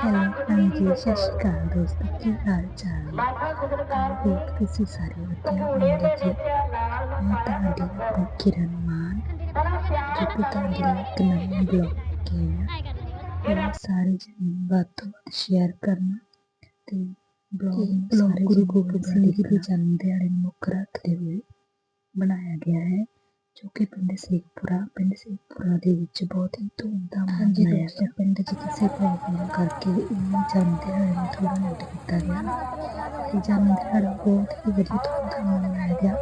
Hello ਹਾਂਜੀ ਸਤਿ ਸ਼੍ਰੀ ਅਕਾਲ ਦੋਸਤੋ ਕੀ ਹਾਲ ਚਾਲ? ਹੈ ਉਮੀਦ ਤੁਸੀਂ ਸਾਰੇ ਵਧੀਆ ਹੋਵੋਗੇ ਜੀ। ਮੈਂ ਤੁਹਾਡੀ ਆਪਣੀ ਕਿਰਨ ਮਾਨ ਜੋ ਕਿ ਤੁਹਾਡੇ ਲਈ ਇੱਕ ਨਵਾਂ ਬਲੌਗ ਕੇ ਹੈ। ਸਾਰੇ ਜਣੇ ਵੱਧ ਸ਼ੇਅਰ ਕਰਨਾ ਤੇ ਬਲੌਗ ਬਲੌਗ ਗੁਰੂ ਗੋਬਿੰਦ ਸਿੰਘ ਜੀ ਦੇ ਜਨਮ ਦਿਹਾੜੇ ਨੂੰ ਮੁੱਖ ਰੱਖਦੇ ਹੋਏ ਬਣਾਇਆ ਗਿਆ ਹੈ। ਜੋ ਕਿ ਪਿੰਡ ਸੇਖਪੁਰਾ ਪਿੰਡ ਸੇਖਪੁਰਾ ਦੇ ਵਿੱਚ ਬਹੁਤ ਹੀ ਧੂਮਧਾਮ ਨਾਲ ਮਨਾਇਆ ਗਿਆ। ਪਿੰਡ 'ਚ ਕਿਸੇ ਪ੍ਰੋਬਲਮ ਕਰਕੇ ਇਹਨਾਂ ਜਨਮ ਦਿਹਾੜੇ ਨੂੰ ਥੋੜਾ ਲੇਟ ਕੀਤਾ ਗਿਆ। ਤੇ ਜਨਮ ਦਿਹਾੜਾ ਬਹੁਤ ਹੀ ਵਧੀਆ ਧੂਮਧਾਮ ਨਾਲ ਮਨਾਇਆ ਗਿਆ।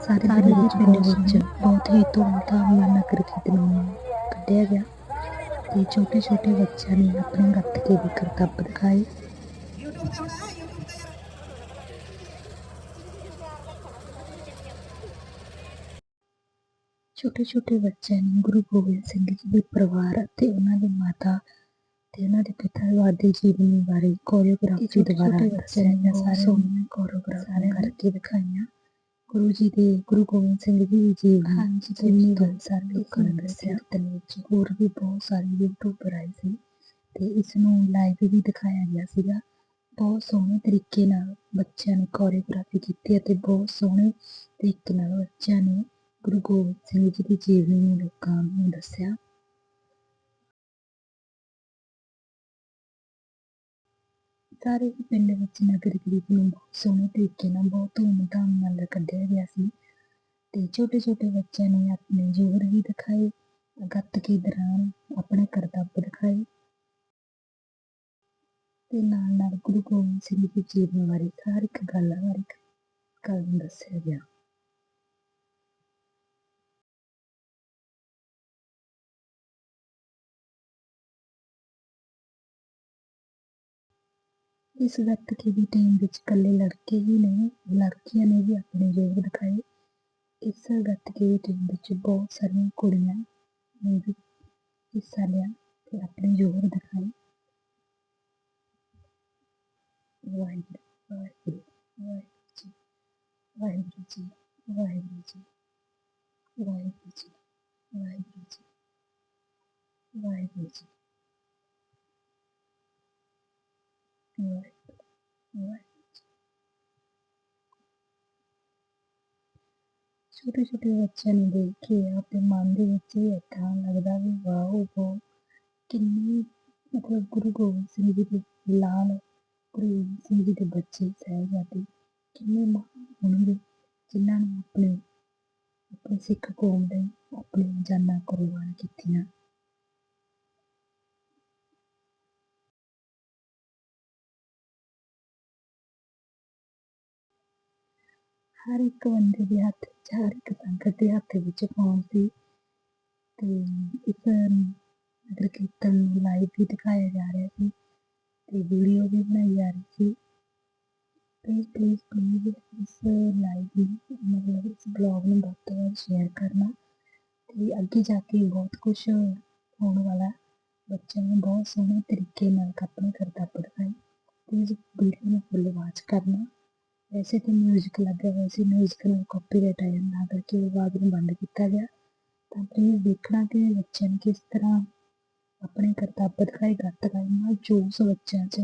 ਸਾਰੇ ਪਿੰਡ ਵਿੱਚ ਪਿੰਡ ਵਿੱਚ। ਬਹੁਤ ਹੀ ਧੂਮਧਾਮ ਨਾਲ ਨਗਰ ਕੀਰਤਨ ਨੂੰ ਕੱਢਿਆ ਗਿਆ। ਤੇ ਛੋਟੇ ਛੋਟੇ ਬੱਚਿਆਂ ਨੇ ਆਪਣੇ ਗੱਤਕੇ ਦੇ ਕਰਤੱਵ ਦਿਖਾਏ ਛੋਟੇ ਛੋਟੇ ਬੱਚਿਆਂ ਨੇ ਗੁਰੂ ਗੋਬਿੰਦ ਸਿੰਘ ਜੀ ਦੇ ਪਰਿਵਾਰ ਅਤੇ ਉਹਨਾਂ ਦੇ ਮਾਤਾ ਤੇ ਉਹਨਾਂ ਦੇ ਪਿਤਾ ਦੇ ਜੀਵਨੀ ਬਾਰੇ ਕੋਰੀਓਗ੍ਰਾਫੀ ਦੁਆਰਾ ਬੱਚਿਆਂ ਨੇ ਸਾਰੇ ਸੋਹਣੀਆਂ ਕੋਰੀਓਗ੍ਰਾਫੀ ਕਰਕੇ ਦਿਖਾਈਆਂ। ਗੁਰੂ ਜੀ ਦੇ ਗੁਰੂ ਗੋਬਿੰਦ ਸਿੰਘ ਜੀ ਦੀ ਜੀਵਨੀ ਜਿੰਨੀ ਗੱਲ ਸਾਰੇ ਲੋਕਾਂ ਨੇ ਦੱਸਿਆ ਤੇ ਵਿੱਚ ਹੋਰ ਵੀ ਬਹੁਤ ਸਾਰੇ ਯੂਟਿਊਬਰ ਆਏ ਸੀ ਤੇ ਇਸ ਨੂੰ ਲਾਈਵ ਵੀ ਦਿਖਾਇਆ ਗਿਆ ਸੀਗਾ। ਬਹੁਤ ਸੋਹਣੇ ਤਰੀਕੇ ਨਾਲ ਬੱਚਿਆਂ ਨੇ ਕੋਰੀਓਗ੍ਰਾਫੀ ਕੀਤੀ ਅਤੇ ਬਹੁਤ ਸੋਹਣੇ ਤਰੀਕੇ ਨਾਲ ਬੱਚਿਆਂ ਨੇ ਗੁਰੂ ਗੋਬਿੰਦ ਸਿੰਘ ਜੀ ਦੀ ਜੀਵਨੀ ਨੂੰ ਲੋਕਾਂ ਨੂੰ ਦੱਸਿਆ ਸਾਰੇ ਹੀ ਪਿੰਡ ਵਿੱਚ ਨਗਰ ਕੀਰਤਨ ਨੂੰ ਬਹੁਤ ਸੋਹਣੇ ਤਰੀਕੇ ਨਾਲ ਬਹੁਤ ਧੂਮਧਾਮ ਨਾਲ ਕੱਢਿਆ ਗਿਆ ਸੀ ਤੇ ਛੋਟੇ ਛੋਟੇ ਬੱਚਿਆਂ ਨੇ ਆਪਣੇ ਜੋਹਰ ਵੀ ਦਿਖਾਏ ਗੱਤਕੇ ਦੌਰਾਨ ਆਪਣੇ ਕਰਤੱਵ ਦਿਖਾਏ ਤੇ ਨਾਲ ਨਾਲ ਗੁਰੂ ਗੋਬਿੰਦ ਸਿੰਘ ਜੀ ਦੀ ਜੀਵਨੀ ਬਾਰੇ ਹਰ ਇੱਕ ਗੱਲ ਹਰ ਇੱਕ ਗੱਲ ਨੂੰ ਦੱਸਿਆ ਗਿਆ ਇਸ ਗੱਤਕੇ ਦੀ ਟੀਮ ਵਿੱਚ ਇਕੱਲੇ ਲੜਕੇ ਹੀ ਨਹੀਂ, ਲੜਕੀਆਂ ਨੇ ਵੀ ਆਪਣੇ ਜੋਰ ਦਿਖਾਏ। ਇਸ ਗੱਤਕੇ ਦੀ ਟੀਮ ਵਿੱਚ ਬਹੁਤ ਸਾਰੀਆਂ ਕੁੜੀਆਂ ਨੇ ਵੀ ਹਿੱਸਾ ਲਿਆ ਤੇ ਆਪਣੇ ਜੋਰ ਦਿਖਾਏ। ਵਾਹਿਗੁਰੂ ਵਾਹਿਗੁਰੂ ਵਾਹਿਗੁਰੂ ਜੀ ਵਾਹਿਗੁਰੂ ਜੀ ਵਾਹਿਗੁਰੂ ਜੀ ਵਾਹਿਗੁਰੂ ਜੀ ਵਾਹਿਗੁਰੂ ਜੀ। ਵਾਹਿਗੁਰੂ ਜੀ ਵਾਹਿਗੁਰੂ ਵਾਹਿਗੁਰੂ ਜੀ। ਛੋਟੇ ਛੋਟੇ ਬੱਚਿਆਂ ਨੂੰ ਦੇਖ ਕੇ ਆਪਣੇ ਮਨ ਦੇ ਵਿੱਚ ਇਹ ਏਦਾਂ ਲੱਗਦਾ ਵੀ ਵਾਓ ਉਹ ਕਿੰਨੀ ਮਤਲਬ ਗੁਰੂ ਗੋਬਿੰਦ ਸਿੰਘ ਜੀ ਦੇ ਲਾਲ ਗੁਰੂ ਗੋਬਿੰਦ ਸਿੰਘ ਜੀ ਦੇ ਬੱਚੇ ਸਾਹਿਬਜ਼ਾਦੇ ਕਿੰਨੇ ਮਹਾਨ ਹੋਣਗੇ, ਜਿਨ੍ਹਾਂ ਨੇ ਆਪਣੇ ਆਪਣੇ ਸਿੱਖ ਕੌਮ ਲਈ ਆਪਣੀ ਜਾਨਾਂ ਕੁਰਬਾਨ ਕੀਤੀਆਂ। ਹਰ ਇੱਕ ਬੰਦੇ ਦੇ ਹੱਥ ਵਿੱਚ, ਹਰ ਇੱਕ ਸੰਗਤ ਦੇ ਹੱਥ ਵਿੱਚ ਫੋਨ ਸੀ ਤੇ ਇਸ ਨਗਰ ਕੀਰਤਨ ਨੂੰ ਲਾਈਵ ਵੀ ਦਿਖਾਇਆ ਜਾ ਰਿਹਾ ਸੀ ਤੇ ਵੀਡੀਓ ਵੀ ਬਣਾਈ ਜਾ ਰਹੀ ਸੀ। ਪਲੀਜ਼ ਪਲੀਜ਼ ਪਲੀਜ਼ ਇਸ ਲਾਈਵ ਨੂੰ, ਮਤਲਬ ਇਸ ਬਲੌਗ ਨੂੰ ਵੱਧ ਤੋਂ ਸ਼ੇਅਰ ਕਰਨਾ ਤੇ ਅੱਗੇ ਜਾ ਕੇ ਬਹੁਤ ਕੁਝ ਹੋਣ ਵਾਲਾ ਬੱਚਿਆਂ ਨੂੰ ਬਹੁਤ ਸੋਹਣੇ ਤਰੀਕੇ ਨਾਲ ਆਪਣੇ ਕਰਤੱਵ ਦਿਖਾਏ ਪਲੀਜ਼ ਵੀਡੀਓ ਨੂੰ ਫੁੱਲ ਵਾਚ ਕਰਨਾ। ਵੈਸੇ ਤਾਂ ਮਿਊਜ਼ਿਕ ਲੱਗਿਆ ਹੋਇਆ ਸੀ ਮਿਊਜ਼ਿਕ ਨੂੰ ਕਾਪੀਰਾਈਟ ਆ ਜਾਂਦਾ ਕਰਕੇ ਆਵਾਜ਼ ਨੂੰ ਬੰਦ ਕੀਤਾ ਗਿਆ ਤਾਂ ਪਲੀਜ਼ ਦੇਖਣਾ ਕਿ ਬੱਚਿਆਂ ਨੇ ਕਿਸ ਤਰ੍ਹਾਂ ਆਪਣੇ ਕਰਤੱਵ ਦਿਖਾਏ ਗੱਤਕਾ ਇੰਨਾ ਜੋਸ਼ ਬੱਚਿਆਂ 'ਚ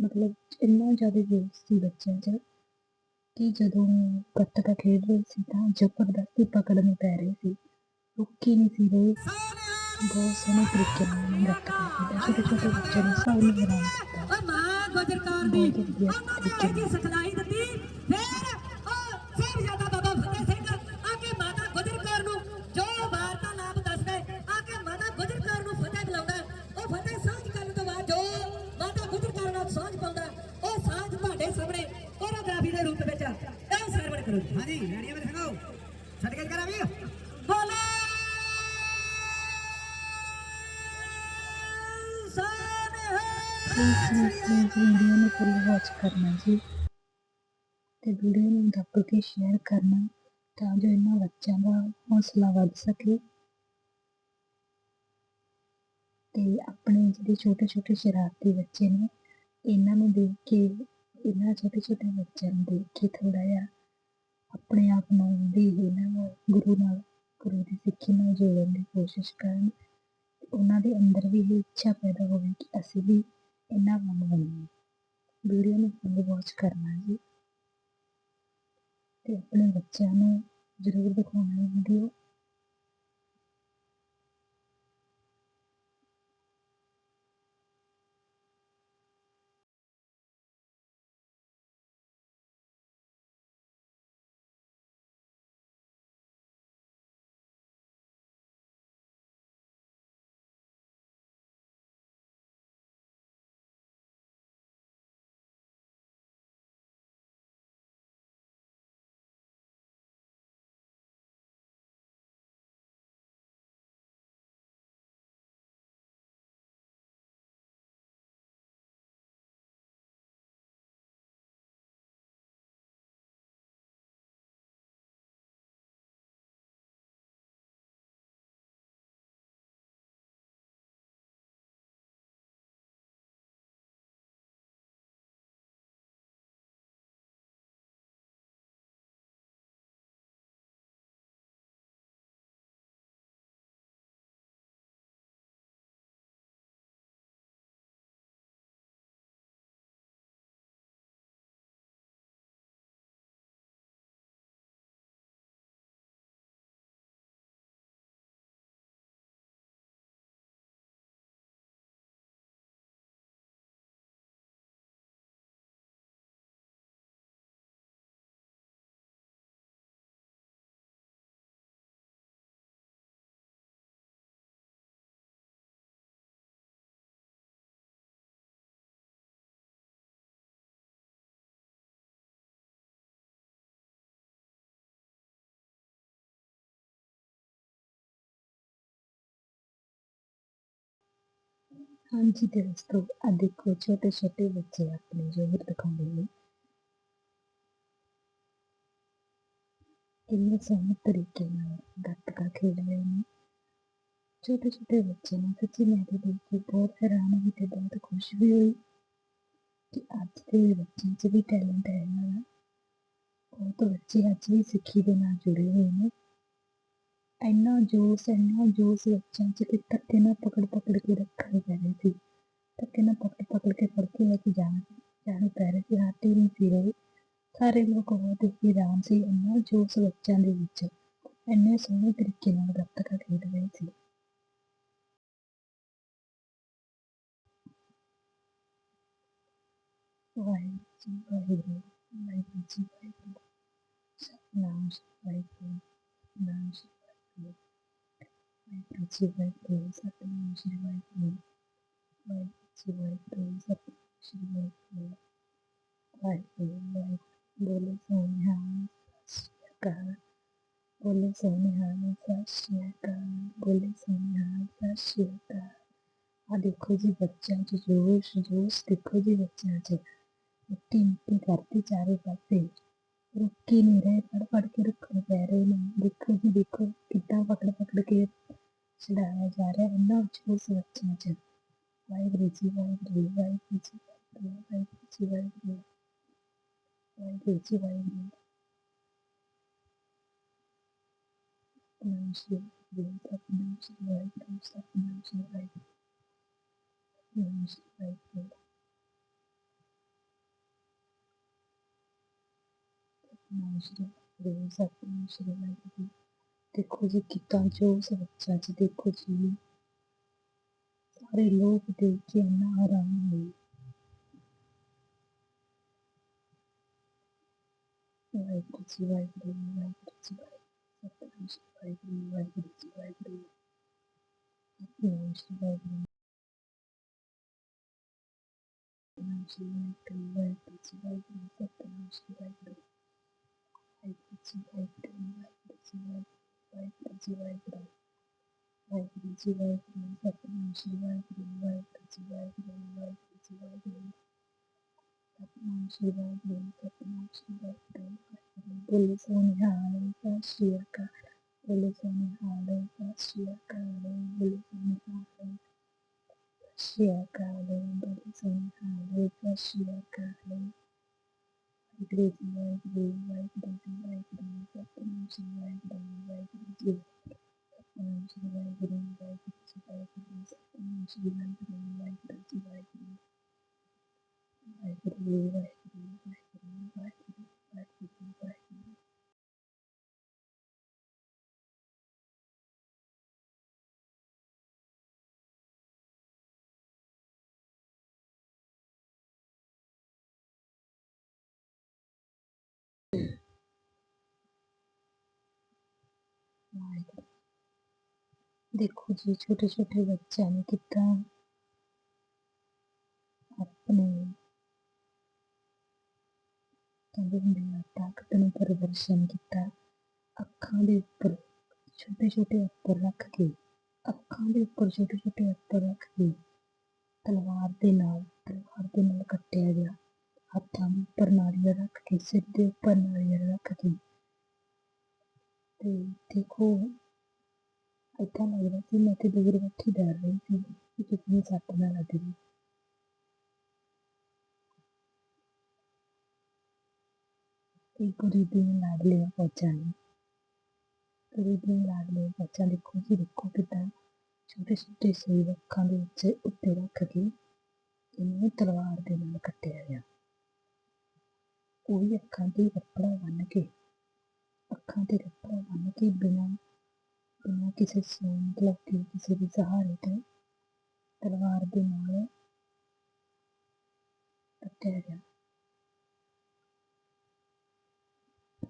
ਮਤਲਬ ਇੰਨਾ ਜ਼ਿਆਦਾ ਜੋਸ਼ ਸੀ ਬੱਚਿਆਂ 'ਚ ਕਿ ਜਦੋਂ ਗੱਤਕਾ ਖੇਡ ਰਹੇ ਸੀ ਤਾਂ ਜ਼ਬਰਦਸਤੀ ਪਕੜਨੇ ਪੈ ਰਹੇ ਸੀ। ਰੁੱਕੀ ਨਹੀਂ ਸੀ ਰਹੇ। ਬਹੁਤ ਸੋਹਣੇ ਤਰੀਕੇ ਨਾਲ ਨੇ ਗੱਤਕਾ ਖੇਡਿਆ। ਛੋਟੇ ਛੋਟੇ ਬੱਚਿਆਂ ਨੇ ਸਭ ਨੂੰ ਹੈਰਾਨ ਕੀਤਾ। ਮਾਂ ਗੁਜਰ ਕੌਰ ਦੀ ਉਹਨਾਂ ਨੇ ਕੀ ਸਿਖਲਾਈ ਦਿੱਤੀ। ਫੁੱਲ ਕਰਨਾ ਜੀ। ਤੇ ਵੀਡੀਓ ਨੂੰ ਦੱਬ ਕੇ ਸ਼ੇਅਰ ਕਰਨਾ ਤਾਂ ਜੋ ਇਹਨਾਂ ਬੱਚਿਆਂ ਦਾ ਹੌਸਲਾ ਵੱਧ ਸਕੇ। ਤੇ ਆਪਣੇ ਜਿਹੜੇ ਛੋਟੇ ਛੋਟੇ ਸ਼ਰਾਰਤੀ ਬੱਚੇ ਨੇ, ਇਹਨਾਂ ਨੂੰ ਦੇਖ ਕੇ, ਇਹਨਾਂ ਛੋਟੇ ਛੋਟੇ ਬੱਚਿਆਂ ਨੂੰ ਦੇਖ ਕੇ ਥੋੜਾ ਜਿਹਾ ਆਪਣੇ ਆਪ ਨੂੰ ਵੀ ਇਹਨਾਂ ਨੂੰ ਗੁਰੂ ਨਾਲ, ਗੁਰੂ ਦੀ ਸਿੱਖੀ ਨਾਲ ਜੋੜਨ ਦੀ ਕੋਸ਼ਿਸ਼ ਕਰਨ। ਉਹਨਾਂ ਦੇ ਅੰਦਰ ਵੀ ਇਹ ਇੱਛਾ ਪੈਦਾ ਹੋਵੇ ਕਿ ਅਸੀਂ ਵੀ ਇਹਨਾਂ ਇੰਨਾ ਕੰਮ ਵੀਡੀਓ ਨੂੰ ਫੁੱਲ ਵਾਚ ਕਰਨਾ ਜੀ। ਤੇ ਆਪਣੇ ਬੱਚਿਆਂ ਨੂੰ ਜ਼ਰੂਰ ਦਿਖਾਉਣਾ ਇਹ ਵੀਡੀਓ। ਹਾਂਜੀ ਦੋਸਤੋ ਆ ਦੇਖੋ ਛੋਟੇ ਛੋਟੇ ਬੱਚੇ ਆਪਣੇ ਜ਼ੋਰ ਦਿਖਾਉਂਦੇ ਨੇ ਕਿੰਨੇ ਸੋਹਣੇ ਤਰੀਕੇ ਨਾਲ ਗੱਤਕਾ ਖੇਡ ਰਹੇ ਨੇ ਛੋਟੇ ਛੋਟੇ ਬੱਚੇ ਨੇ ਸੱਚੀ ਮੈਂ ਤਾਂ ਦੇਖ ਕੇ ਬਹੁਤ ਹੈਰਾਨ ਹੋਈ ਤੇ ਬਹੁਤ ਖੁਸ਼ ਵੀ ਹੋਈ ਕਿ ਅੱਜ ਦੇ ਬੱਚਿਆਂ 'ਚ ਵੀ ਟੈਲੈਂਟ ਹੈਗਾ ਵਾ ਬਹੁਤ ਬੱਚੇ ਅੱਜ ਵੀ ਸਿੱਖੀ ਦੇ ਨਾਲ ਜੁੜੇ ਹੋਏ ਨੇ ਇੰਨਾ ਜੋਸ਼ ਇੰਨਾ ਜੋਸ਼ ਬੱਚਿਆਂ 'ਚ ਕਿ ਧੱਕੇ ਨਾਲ ਪਕੜ ਪਕੜ ਕੇ ਰੱਖਣੇ ਪੈ ਰਹੇ ਸੀ। ਧੱਕੇ ਨਾਲ ਪਕੜ ਪਕੜ ਕੇ ਫੜ ਕੇ ਲੈ ਕੇ ਜਾਣਾ, ਜਾਣੇ ਪੈ ਰਹੇ ਸੀ। ਹੱਥ ਹੀ ਨਹੀਂ ਸੀ ਰਹੇ। ਸਾਰੇ ਲੋਕ ਬਹੁਤ ਹੀ ਹੈਰਾਨ ਸੀ। ਇੰਨਾ ਜੋਸ਼ ਬੱਚਿਆਂ ਦੇ ਵਿੱਚ, ਇੰਨੇ ਸੋਹਣੇ ਤਰੀਕੇ ਨਾਲ ਗੱਤਕਾ ਖੇਡ ਰਹੇ ਸੀ। ਵਾਹਿਗੁਰੂ ਜੀ, ਵਾਹਿਗੁਰੂ ਵਾਹਿਗੁਰੂ ਜੀ। ਵਾਹਿਗੁਰੂ ਸਤਨਾਮ ਵਾਹਿਗੁਰੂ ਸਤਨਾਮ। ਵਾਹਿਗੁਰੂ ਜੀ ਵਾਹਿਗੁਰੂ ਸਤਨਾਮ ਸ੍ਰੀ ਵਾਹਿਗੁਰੂ ਵਾਹਿਗੁਰੂ ਜੀ ਵਾਹਿਗੁਰੂ ਸਤਨਾਮ ਸ੍ਰੀ ਵਾਹਿਗੁਰੂ ਵਾਹਿਗੁਰੂ ਵਾਹਿਗੁਰੂ ਬੋਲੇ ਸੋਨਿਹਾਲ ਸਤਿ ਸ਼੍ਰੀ ਅਕਾਲ ਬੋਲੇ ਸੋਨਿਹਾਲ ਸਤਿ ਬੋਲੇ ਸੋਨਿਹਾਲ ਸਤਿ ਆ ਦੇਖੋ ਜੀ ਬੱਚਿਆਂ 'ਚ ਜੋਸ਼ ਜੋਸ਼ ਦੇਖੋ ਜੀ ਬੱਚਿਆਂ 'ਚ। ਮਿੱਟੀ ਮਿੱਟੀ ਕਰਤੀ ਚਾਰੇ ਪਾਸੇ। ਰੁਕ ਹੀ ਨਹੀਂ ਰਹੇ ਫੜ ਫੜ ਕੇ ਰੱਖਣੇ ਪੈ ਰਹੇ ਨੇ। ਦੇਖੋ ਜੀ, ਦੇਖੋ ਕਿੱਦਾਂ ਪਕੜ ਪਕੜ ਕੇ ਚੜਾਇਆ ਜਾ ਰਿਹਾ ਇੰਨਾ ਜੋਸ਼ ਬੱਚਿਆਂ 'ਚ ਵਾਹਿਗੁਰੂ ਜੀ, ਵਾਹਿਗੁਰੂ ਵਾਹਿਗੁਰੂ ਜੀ ਵਾਹਿਗੁਰੂ ਵਾਹਿਗੁਰੂ ਜੀ ਵਾਹਿਗੁਰੂ ਵਾਹਿਗੁਰੂ ਜੀ ਵਾਹਿਗੁਰੂ ਸਤਨਾਮ ਸ਼੍ਰੀ ਵਾਹਿਗੁਰੂ ਸਤਨਾਮ ਸ਼੍ਰੀ ਵਾਹਿਗੁਰੂ ਸਤਨਾਮ ਸ਼੍ਰੀ ਵਾਹਿਗੁਰੂ ਸਤਨਾਮ ਸ਼੍ਰੀ ਵਾਹਿਗੁਰੂ ਸਤਨਾਮ ਸ਼੍ਰੀ ਵਾਹਿਗੁਰੂ ਸਤਨਾਮ ਸ਼੍ਰੀ ਵਾਹਿਗੁਰੂ ਦੇਖੋ ਜੀ ਕਿੱਦਾਂ ਜੋਸ਼ ਬੱਚਾ ਜੀ ਦੇਖੋ ਜੀ ਸਾਰੇ ਲੋਕ ਦੇਖ ਕੇ ਇੰਨਾ ਹੈਰਾਨ ਹੋਏ ਵਾਹਿਗੁਰੂ ਜੀ ਵਾਹਿਗੁਰੂ ਵਾਹਿਗੁਰੂ ਜੀ ਵਾਹਿਗੁਰੂ ਸਤਨਾਮ ਸ਼੍ਰੀ ਵਾਹਿਗੁਰੂ ਵਾਹਿਗੁਰੂ ਜੀ ਵਾਹਿਗੁਰੂ ਸਤਨਾਮ ਸ਼੍ਰੀ ਵਾਹਿਗੁਰੂ ਸਤਨਾਮ ਸ਼੍ਰੀ ਵਾਹਿਗੁਰੂ ਵਾਹਿਗੁਰੂ ਜੀ ਵਾਹਿਗੁਰੂ ਸਤਨਾਮ ਸ਼੍ਰੀ ਵਾਹਿਗੁਰੂ ਵਾਹਿਗੁਰੂ ਜੀ ਵਾਹਿਗੁਰੂ ਵਾਹਿਗੁਰੂ ਜੀ ਵਾਹਿਗੁਰੂ ਵਾਹਿਗੁਰੂ ਜੀ ਵਾਹਿਗੁਰੂ ਵਾਹਿਗੁਰੂ ਜੀ ਵਾਹਿਗੁਰੂ ਸਤਨਾਮ ਸ਼੍ਰੀ ਵਾਹਿਗੁਰੂ ਵਾਹਿਗੁਰੂ ਜੀ ਵਾਹਿਗੁਰੂ ਵਾਹਿਗੁਰੂ ਜੀ ਵਾਹਿਗੁਰੂ ਸਤਨਾਮ ਸ਼੍ਰੀ ਵਾਹਿਗੁਰੂ ਸਤਨਾਮ ਸ਼੍ਰੀ ਵਾਹਿਗੁਰੂ ਬੋਲੇ ਸੋਨਿਹਾਲ ਸਤਿ ਸ਼੍ਰੀ ਅਕਾਲ ਬੋਲੇ ਸੋਨਿਹਾਲ ਸਤਿ ਸ਼੍ਰੀ ਅਕਾਲ ਬੋਲੇ ਸੋਨਿਹਾਲ ਸਤਿ ਸ਼੍ਰੀ ਅਕਾਲ ਬੋਲੇ ਸੋਨਿਹਾਲ ਸਤਿ ਸ਼੍ਰੀ ਅਕਾਲ Waheguru ji Waheguru Great Vaheguru, Vaheguru, Vaheguru, ਦੇਖੋ ਜੀ ਛੋਟੇ ਛੋਟੇ ਬੱਚਿਆਂ ਨੇ ਕਿੱਦਾਂ ਆਪਣੇ ਕਹਿੰਦੇ ਹੁੰਦੇ ਆ, ਤਾਕਤ ਨੂੰ ਪ੍ਰਦਰਸ਼ਨ ਕੀਤਾ, ਅੱਖਾਂ ਦੇ ਉੱਪਰ ਛੋਟੇ ਛੋਟੇ ਅੱਖਰ ਰੱਖ ਕੇ, ਅੱਖਾਂ ਦੇ ਉੱਪਰ ਛੋਟੇ ਛੋਟੇ ਅੱਖਰ ਰੱਖ ਕੇ ਤਲਵਾਰ ਦੇ ਨਾਲ, ਤਲਵਾਰ ਦੇ ਨਾਲ ਕੱਟਿਆ ਗਿਆ। ਹੱਥਾਂ ਦੇ ਉੱਪਰ ਨਾਰੀਅਲ ਰੱਖ ਕੇ ਸਿਰ ਦੇ ਉੱਪਰ ਨਾਰੀਅਲ ਰੱਖ ਕੇ ਤੇ ਦੇਖੋ ਏਦਾਂ ਲੱਗਦਾ ਸੀ ਮੈਂ ਤੇ ਦੂਰ ਬੈਠੀ ਡਰ ਰਹੀ ਸੀ ਕਿ ਕਿਸੇ ਨੂੰ ਸੱਟ ਨਾ ਲੱਗ ਜਾਵੇ ਇਹ ਪੂਰੀ ਦਿਨ ਲਾਡਲੀਆਂ ਫੌਜਾਂ ਨੇ ਪੂਰੀ ਦਿਨ ਲਾਡਲੀਆਂ ਫੌਜਾਂ ਦੇਖੋ ਜੀ ਦੇਖੋ ਕਿੱਦਾਂ ਛੋਟੇ ਛੋਟੇ ਸੂਈ ਅੱਖਾਂ ਦੇ ਵਿੱਚ ਉੱਤੇ ਰੱਖ ਕੇ ਇਹਨੂੰ ਤਲਵਾਰ ਦੇ ਨਾਲ ਕੱਟਿਆ ਗਿਆ ਉਹ ਵੀ ਅੱਖਾਂ ਤੇ ਰੱਪੜਾ ਬੰਨ ਕੇ ਅੱਖਾਂ ਤੇ ਰੱਪੜਾ ਬੰਨ ਕੇ ਬਿਨਾਂ ਬਿਨਾਂ ਕਿਸੇ ਸੋ ਮਤਲਬ ਕਿ ਕਿਸੇ ਦੇ ਸਹਾਰੇ ਤੋਂ ਤਲਵਾਰ ਦੇ ਨਾਲ ਕੱਟਿਆ ਗਿਆ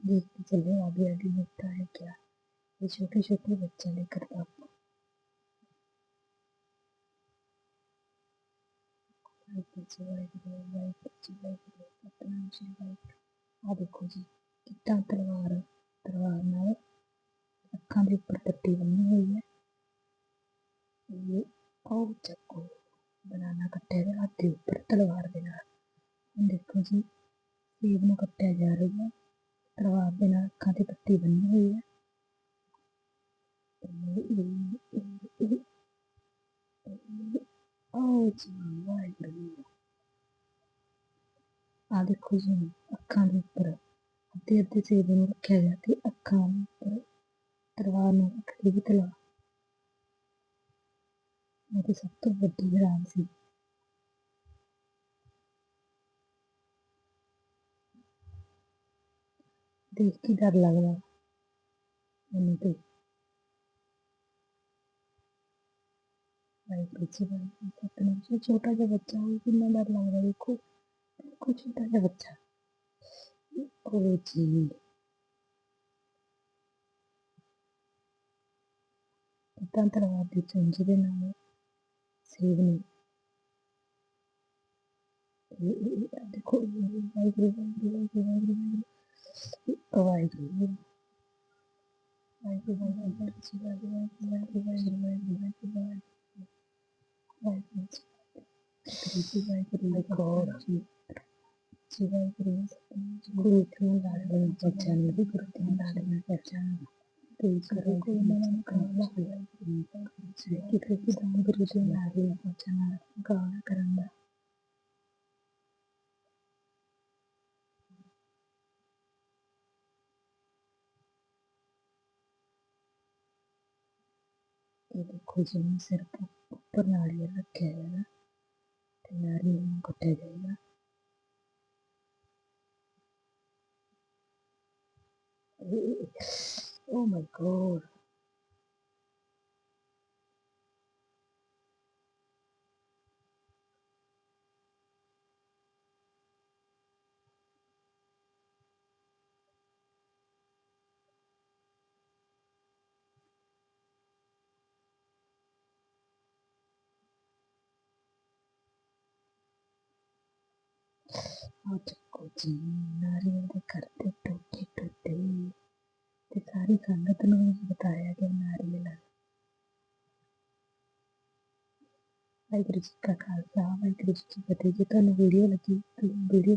देख के चले आगे आगे होता है क्या ये छोटे छोटे बच्चे ਜੀ ਵਾਹਿਗੁਰੂ ਵਾਹਿਗੁਰੂ ਜੀ ਵਾਹਿਗੁਰੂ ਸਤਨਾਮ ਸ਼੍ਰੀ ਵਾਹਿਗੁਰੂ ਆ ਦੇਖੋ ਜੀ ਕਿੱਦਾਂ ਤਲਵਾਰ ਤਲਵਾਰ ਨਾਲ ਅੱਖਾਂ ਦੇ ਉੱਪਰ ਪੱਟੀ ਬੰਨੀ ਹੋਈ ਹੈ। ਇਹ ਉਹ ਚੱਕੋ ਬਨਾਨਾ ਕੱਟਿਆ ਦੇ ਹੱਥ ਦੇ ਉੱਪਰ ਤਲਵਾਰ ਦੇ ਨਾਲ ਹੁਣ ਦੇਖੋ ਜੀ ਸੇਬ ਨੂੰ ਕੱਟਿਆ ਜਾ ਰਿਹਾ ਹੈ ਤਲਵਾਰ ਦੇ ਨਾਲ ਅੱਖਾਂ ਦੀ ਪੱਟੀ ਬੰਨੀ ਹੋਈ ਹੈ ਇਹ ਆਓ ਜੀ ਵਾਹਿਗੁਰੂ ਆ ਦੇਖੋ ਜੀ, ਅੱਖਾਂ ਦੇ ਉੱਪਰ ਅੱਧੇ ਅੱਧੇ ਸੇਬ ਨੂੰ ਰੱਖਿਆ ਗਿਆ ਤੇ ਅੱਖਾਂ ਉੱਪਰ ਤਲਵਾਰ ਨੂੰ ਰੱਖ ਕੇ ਵੀ ਤਲਵਾਰ ਇਹ ਸਭ ਤੋਂ ਵੱਡੀ ਹੈਰਾਨ ਸੀ। ਦੇਖ ਕੇ ਡਰ ਲੱਗਦਾ। ਮੈਨੂੰ ਤੇ ਵਾਹਿਗੁਰੂ ਜੀ ਵਾਹਿਗੁਰੂ ਸਤਿਨਾਮ ਜੀ ਛੋਟਾ ਜਿਹਾ ਬੱਚਾ ਉਹ ਕਿੰਨਾ ਡਰ ਲੱਗਦਾ ਦੇਖੋ ਦੇਖੋ ਛੋਟਾ ਜਿਹਾ ਬੱਚਾ ਉਹ ਜੀ ਇਦਾਂ ਤਲਵਾਰ ਦੀ ਚੁੰਝ ਦੇ ਨਾਲ ਸੇਬ ਨੂੰ ਇਹ- ਇਹ- ਇਹ- ਆਹ ਦੇਖੋ ਇਹ- ਇਹ Waheguru Waheguru Waheguru Waheguru Waheguru Waheguru Waheguru Waheguru ji Waheguru Waheguru Waheguru Waheguru Waheguru Waheguru Ci vai per presa. Ancora. Ci vai presa. Gurutti andare. Gurutti andare. Gurutti andare. Gurutti andare. Current ಇದು ಕುಜುಮ ಸಿರ್ಪು ಉಪ್ಪು ನಾಳಿಯೆಲ್ಲ ಕೇಳಲ್ಲ Oh my god. ਜੀ ਨਾਰੀਅਲ ਦੇ ਕਰਤੇ ਟੋਟੇ ਟੋਟੇ ਤੇ ਸਾਰੀ ਸੰਗਤ ਨੂੰ ਵੀ ਬਤਾਇਆ ਗਿਆ ਨਾਰੀਅਲ। ਵਾਹਿਗੁਰੂ ਜੀ ਕਾ ਖਾਲਸਾ, ਵਾਹਿਗੁਰੂ ਜੀ ਕੀ ਫਤਿਹ। ਜੇ ਤੁਹਾਨੂੰ ਵੀਡੀਓ ਲੱਗੀ ਤਾਂ ਵੀਡੀਓ